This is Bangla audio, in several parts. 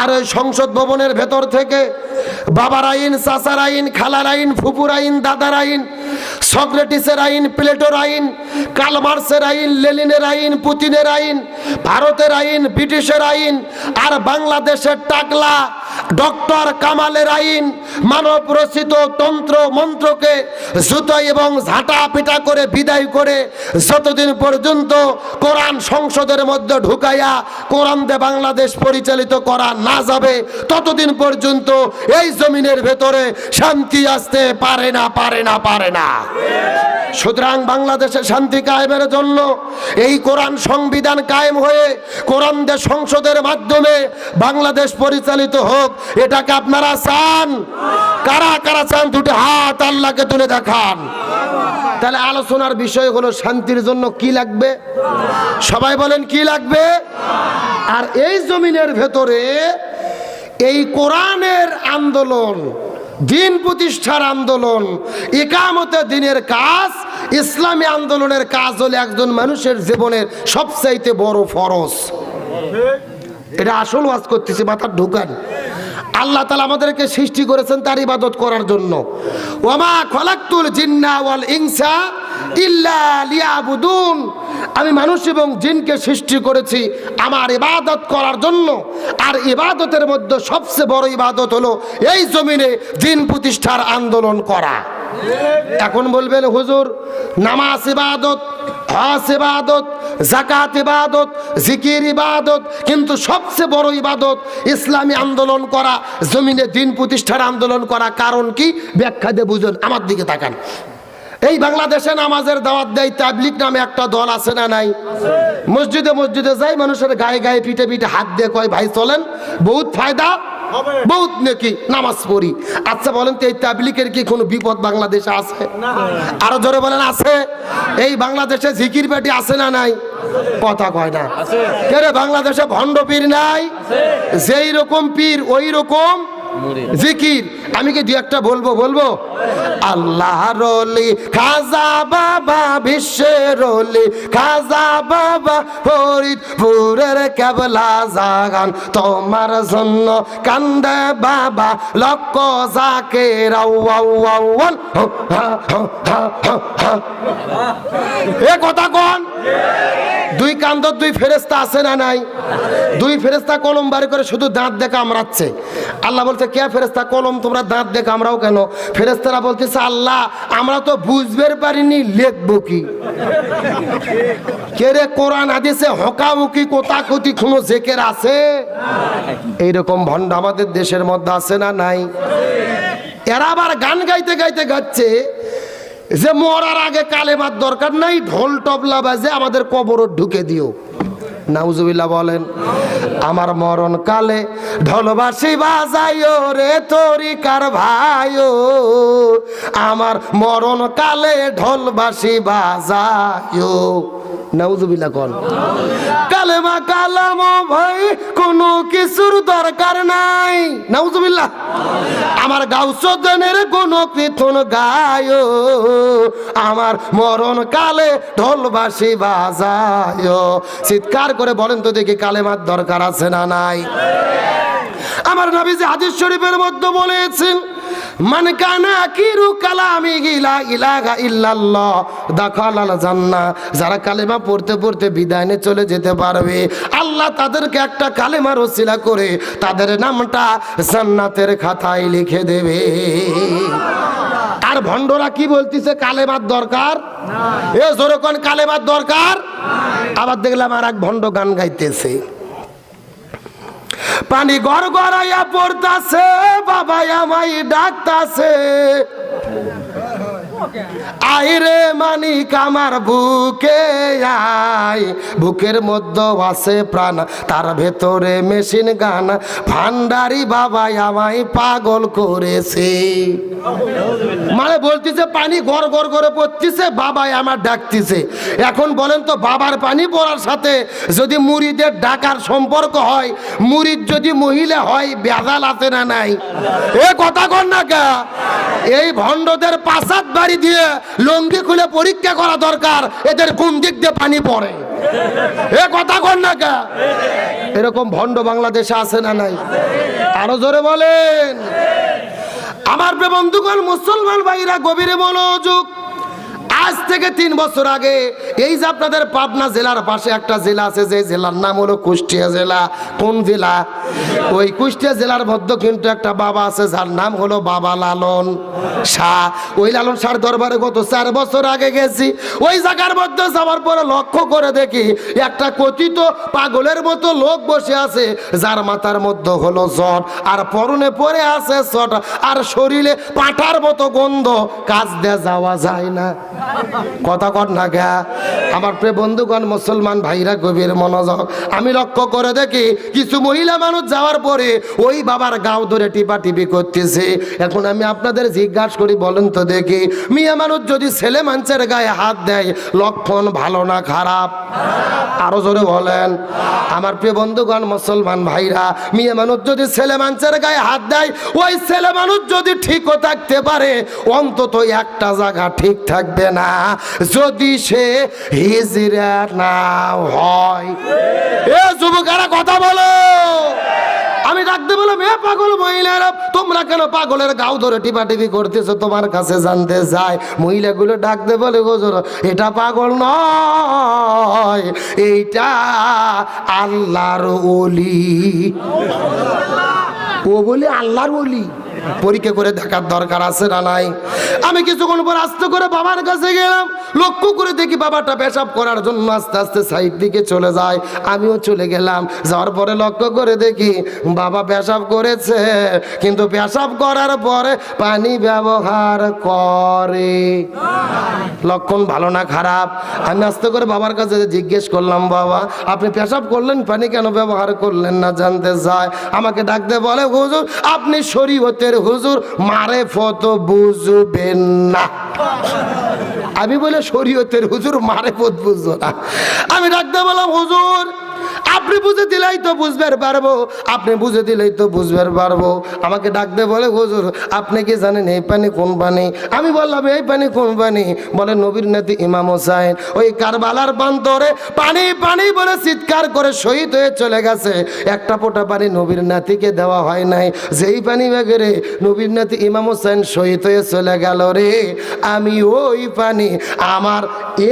আর ওই সংসদ ভবনের ভেতর থেকে বাবার আইন, চাচার আইন, খালার আইন, ফুপুর আইন, দাদার আইন, সক্রেটিসের আইন, প্লেটোর আইন, কালমার্সের আইন লেলিনের আইন, পুতিনের আইন, ভারতের আইন, ব্রিটিশের আইন, আর বাংলাদেশের টাকলা ডক্টর কামালের আইন মানব রচিত তন্ত্র মন্ত্রকে জুতো এবং ঝাঁটা পিটা করে বিদায় করে যতদিন পর্যন্ত কোরআন সংসদের মধ্যে ঢুকাইয়া কোরআন দে বাংলাদেশ পরিচালিত করা না যাবে, ততদিন পর্যন্ত এই জমিনের ভেতরে শান্তি আসতে পারে না পারে না পারে না। সুতরাং বাংলাদেশে শান্তি কায়েমের জন্য এই কোরআন সংবিধান কায়েম হয়ে কোরআন দেশ সংসদের মাধ্যমে বাংলাদেশ পরিচালিত হোক, এটাকে আপনারা চান? কারা কারা চান? দুটি হাত আল্লাহকে তুলে দেখান। তাহলে আলোচনার বিষয় হলো শান্তির জন্য কি লাগবে? সবাই বলেন, কি লাগবে? আর এই জমিনের ভেতরে এই কোরআনের আন্দোলন দিন প্রতিষ্ঠার আন্দোলন। একামতে দিনের কাজ, ইসলামী আন্দোলনের কাজ হলে একজন মানুষের জীবনের সবচাইতে বড় ফরজ। এটা আসল ওয়াজ করতেছি, মাথার ঢুকান। আল্লাহ তালা আমাদেরকে সৃষ্টি করেছেন তার ইবাদত করার জন্য। ওমা খলাক্তুল জিন্না ওয়াল ইনসা ইল্লা লিয়াবুদুন। আমি মানুষ এবং জিনকে সৃষ্টি করেছি আমার ইবাদত করার জন্য। আর ইবাদতের মধ্যে সবচেয়ে বড় ইবাদত হলো এই জমিনে দিন প্রতিষ্ঠার আন্দোলন করা। এখন বলবেন, হুজুর, নামাজ ইবাদত, হজ ইবাদত জাকাত ইবাদত, জিকির ইবাদত, কিন্তু সবচেয়ে বড় ইবাদত ইসলামী আন্দোলন করা, জমিনে দিন প্রতিষ্ঠার আন্দোলন করা। কারণ কি? ব্যাখ্যা দিয়ে বুঝুন, আমার দিকে তাকান। এই বাংলাদেশে নামাজের দাওয়াত দেয় তাবলিক নামে একটা দল আছে না নাই? মসজিদে মসজিদে যাই মানুষের গায়ে গায়ে পিঠে পিঠে হাত দিয়ে কয় ভাই চলেন বহুত ফায়দা বহুত নাকি নামাজ পড়ি। আচ্ছা বলেন তো এই তাবলিকের কি কোনো বিপদ বাংলাদেশে আছে? আরও জোরে বলেন আছে। এই বাংলাদেশে জিকির পাটি আছে না নাই? কথা কয় না। কে রে বাংলাদেশে ভণ্ড পীর নাই? যেই রকম পীর ওই রকম জিকির। আমি কি দু একটা বলব বলব? আল্লাহ রলি খাজা বাবা বিশ্বের রলি খাজা বাবা ফরিদপুরের কেবলা জাগান। তোমার জন্য কান্দে বাবা লক্ষ জাকে এ কথা কন? দুই কান্দর দুই ফেরেস্তা আছে না নাই? দুই ফেরেস্তা কলম বাড়ি করে শুধু দাঁত দেখে আমরাচ্ছে আল্লাহ বলছে, কে ফেরেস্তা কলম? তোমরা দাঁত দেখে আমরাও কেন? ফেরেস্তারা বলতেছে, আল্লাহ, আমরা তো বুঝবে পারিনি, লিখব কি? কে রে, কোরআন আদিসে হকামুকি কোতাকুতি কোনো জেকের আছে? এইরকম ভণ্ড আমাদের দেশের মধ্যে আছে না নাই? এরা আবার গান গাইতে গাইতে গাচ্ছে যে মরার আগে কালেমার দরকার নাই ঢোল টবলা বাজে আমাদের কবর ঢুকে দিও। নাউজুবিল্লাহ বলেন, আমার মরণ কালে ঢোলবাসি বাজাইও রে তরিকার ভাইও আমার মরণ কালে ঢোলবাসি বাজাইও। নাউজুবিল্লাহ কন, কালেমা কালাম ভাই, কোনো কিছুর দরকার নাই। নাউজুবিল্লাহ, আমার গাউসনের কোনো কীর্তন গায়। আমার মরণ কালে ঢোলবাসি বাজায় চিৎকার করে বলেন তো দেখি কালেমার দরকার আছে না নাই? আমার নবী যে হাদিস শরীফের মধ্যে বলেছেন, মান কানা আকিরু কালামি ইলা ইলাহা ইল্লাল্লাহ, দাখালাল জান্নাহ। যারা কালেমা পড়তে পড়তে বিদায় চলে যেতে পারবে, আল্লাহ তাদেরকে একটা কালেমার ওসিলা করে তাদের নামটা জান্নাতের খাতায় লিখে দেবে। আর ভণ্ডরা কি বলতিছে, কালেমার দরকার? এ জোরকন কালেমার দরকার? আবার দেখলাম আর এক ভণ্ড গান গাইতেছে। পানি গড় গড়াইয়া পড়তাছে বাবা আমাই ডাকতাছে। আইরে মানিক, আমার বুকে আই, বুকের মধ্যে আছে প্রাণ, তার ভেতরে মেশিন গান। ভান্ডারি বাবা আমায় পাগল করেছে। মানে বলতেছে, পানি গড় গড় করে পড়তেছে, বাবাই আমার ডাকতেছে। এখন বলেন তো, বাবার পানি পড়ার সাথে যদি মুড়িদের ডাকার সম্পর্ক হয় মুড়িদ যদি মহিলা হয়, বেজাল আছে না নাই? এ কথা কর না কা? এই ভণ্ডদের পাশাত বাড়ি দিয়ে লঙ্গি খুলে পরীক্ষা করা দরকার, এদের কোন দিক দিয়ে পানি পড়ে? এ কথা কর না কা? এরকম ভণ্ড বাংলাদেশে আছে না নাই? আরও জোরে বলেন। আমার বন্ধুগণ, মুসলমান ভাইরা, গভীরে মনোযোগ। আজ থেকে তিন বছর আগে, এই যে আপনাদের পাবনা জেলার পাশে একটা জেলা আছে, যে জেলার নাম হলো কুষ্টিয়া জেলা। কোন জেলা? ওই কুষ্টিয়া জেলার মধ্যে কিন্তু একটা বাবা আছে, যার নাম হলো বাবা লালন শাহ। ওই লালন শাহর দরবারে গত চার বছর আগে গেছি। ওই জায়গার মধ্যে যাওয়ার পরে লক্ষ্য করে দেখি, একটা কথিত পাগলের মতো লোক বসে আছে, যার মাথার মধ্যে হলো জ্বর আর পরনে পরে আছে চট আর শরীরে পাঁঠার মতো গন্ধ। কাজ দিয়ে যাওয়া যায় না। কথা কর না গা। আমার প্রিয় বন্ধুগণ, মুসলমান ভাইরা, গভীর মনোযোগ। আমি লক্ষ্য করে দেখি, কিছু মহিলা মানুষ যাওয়ার পরে ওই বাবার গাও ধরে টিপা টিপি করতেছে। এখন আমি আপনাদের জিজ্ঞাসা করি, বলেন তো দেখি, মিয়া মানুষ যদি ছেলে মানুষের গায়ে হাত দেয়, লক্ষণ ভালো না খারাপ? আরও জোরে বলেন। আমার প্রিয় বন্ধুগণ, মুসলমান ভাইরা, মেয়ে মানুষ যদি ছেলে মানুষের গায়ে হাত দেয়, ওই ছেলে মানুষ যদি ঠিকও থাকতে পারে, অন্তত একটা জায়গা ঠিক থাকবে না। যদি সে হিজরা না হয়। এ যুবকেরা কথা বলো। আমি ডাকতে বললাম, এ পাগল মহিলারা, তোমরা কেন পাগলের গাও ধরে টিপা টিপি করতেছো? তোমার কাছে জানতে যায় মহিলাগুলো ডাকতে বলে গোজর এটা পাগল নয়, এইটা আল্লাহর ওলি। ও বলি, আল্লাহর ওলি? পরীক্ষা করে দেখার দরকার আছে না নাই? আমি কিছুক্ষণ পর আস্তে করে বাবার কাছে গেলাম, লক্ষ্য করে দেখি বাবাটা পেশাব করার জন্য আস্তে আস্তে সাইড দিকে চলে যায়। আমিও চলে গেলাম, যাওয়ার পরে লক্ষ্য করে দেখি বাবা পেশাব করেছে, কিন্তু পেশাব করার পরে পানি ব্যবহার করে। লক্ষণ ভালো না খারাপ? আমি আস্তে করে বাবার কাছে জিজ্ঞেস করলাম, বাবা, আপনি পেশাব করলেন? পানি কেন ব্যবহার করলেন না? জানতে চায়। আমাকে ডাকতে বলে, হুজুর, আপনি শরীয়তের হুজুর, মারে ফত বুঝবেন না। আমি বলে, শরীয়তের হুজুর, মারে ফত বুঝব না। আমি ডাকতে বললাম, হুজুর আপনি বুঝে দিলেই তো বুঝবার পারব, আপনি বুঝে দিলেই তো বুঝবার পারব। আমাকে ডাকতে বলে, হুজুর, আপনি কি জানেন এই পানি কোন পানি? আমি বললাম, এই পানি কোন পানি? বলে, নবীর নাতি ইমাম হোসাইন, ওই কারবালার প্রান্তরে পানি পানি বলে চিৎকার করে শহীদ হয়ে চলে গেছে। একটা ফোঁটা পানি নবীর নাতিকে দেওয়া হয় নাই। যেই পানি বেগেরে নবীর নাতি ইমাম হোসেন শহীদ হয়ে চলে গেল রে। আমি ওই পানি আমার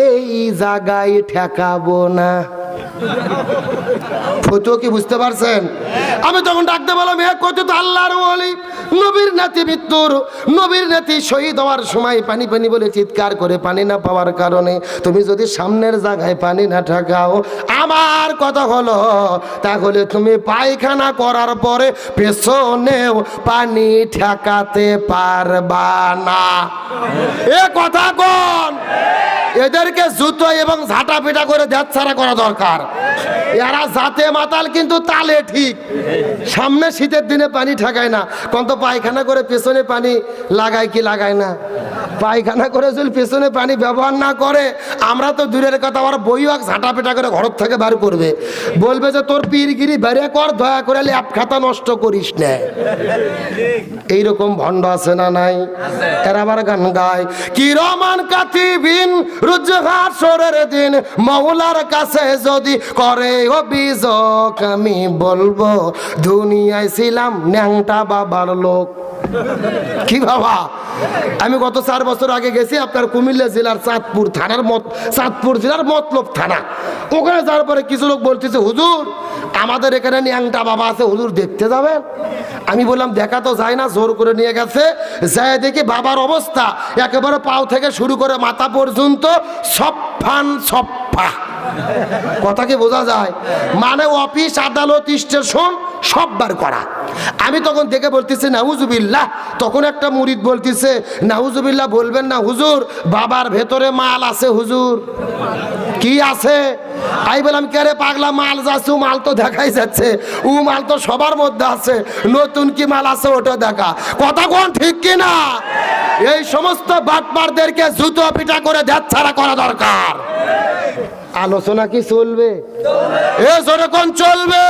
এই জায়গায় ঠেকাবো না। কি বুঝতে পারছেন? আমি তখন ডাকতে বললাম, এ কত তো আল্লাহর ওলি নবীর নাতি মৃত্যুর, নবীর নাতি শহীদ হওয়ার সময় পানি পানি বলে চিৎকার করে পানি না পাওয়ার কারণে তুমি যদি সামনের জায়গায় পানি না ঠাকাও, আমার কথা হলো, তাহলে তুমি পায়খানা করার পরে পেছনেও পানি ঠেকাতে পারবা না। এ কথা কোন? এদেরকে জুতো এবং ঝাঁটা পিটা করে দেহ ছাড়া করা দরকার। এরা জাতে মাতাল কিন্তু তালে ঠিক। সামনে শীতের দিনে পানি ঠেকায় না কত পায়খানা করে পেছনে পানি লাগায় কি লাগায় না? পায়খানা করে যদি পেছনে পানি ব্যবহার না করে, আমরা তো দূরের কথা, আমার বইও ঝাঁটা পেটা করে ঘর থেকে বার করবে। বলবে যে, তোর পীরগিরি বেড়ে কর, দয়া করে ল্যাপ খাতা নষ্ট করিস না। এইরকম ভণ্ড আছে না নাই? এরা আবার গান গায়, কি রমান কাতিবিন রুজহাসরের দিন মৌলার কাছে যদি করে অভিযোগ, আমি বলব, দুনিয়ায় ছিলাম ন্যাংটা বাবার লোক। কি বাবা? আমি গত চার বছর আগে গেছি আপনার কুমিল্লা জেলার চাঁদপুর থানার মত চাঁদপুর জেলার মতলব থানা। ওখানে যাওয়ার পরে কিছু লোক বলতেছে, হুজুর, আমাদের এখানে ন্যাংটা বাবা আছে, হুজুর দেখতে যাবেন? আমি বললাম, দেখা তো যায় না, জোর করে নিয়ে গেছে। যায় দেখি বাবার অবস্থা। একেবারে পাও থেকে শুরু করে মাথা পর্যন্ত সফান সফা কথা কি বোঝা যায়? মানে অফিস, আদালত, স্টেশন সব বার করা। আমি তখন দেখে বলতেছি নাহুজুবিল্লাহ তখন একটা মুরিদ বলতেছে নাহুজুবিল্লাহ বলবেন না, হুজুর, বাবার ভেতরে মাল আছে, হুজুর। কি আছে? আমি বললাম, কে রে পাগলা, মাল যাচ্ছে ও মাল তো দেখাই যাচ্ছে। ও মাল তো সবার মধ্যে আছে। নতুন কি মাল আছে, ওটা দেখা। কথা কোন ঠিক কি না? এই সমস্ত বাটপারদেরকে জুতো পিটা করে দেখ ছাড়া করা দরকার। আলোচনা কি চলবে? এ কোন চলবে?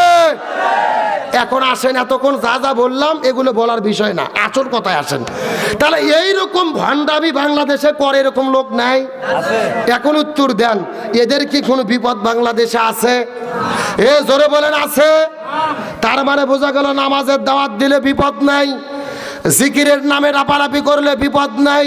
এখন আসেন, এতক্ষণ যা যা বললাম, এগুলো বলার বিষয় না। আসল কথায় আসেন। তাহলে এই রকম ভণ্ডামি বাংলাদেশে করে এরকম লোক নাই? এখন উত্তর দেন, এদের কি কোনো বিপদ বাংলাদেশে আছে? এ, জোরে বলেন, আছে। তার মানে বোঝা গেল নামাজের দাওয়াত দিলে বিপদ নাই, জিকিরের নামে রাপারাপি করলে বিপদ নাই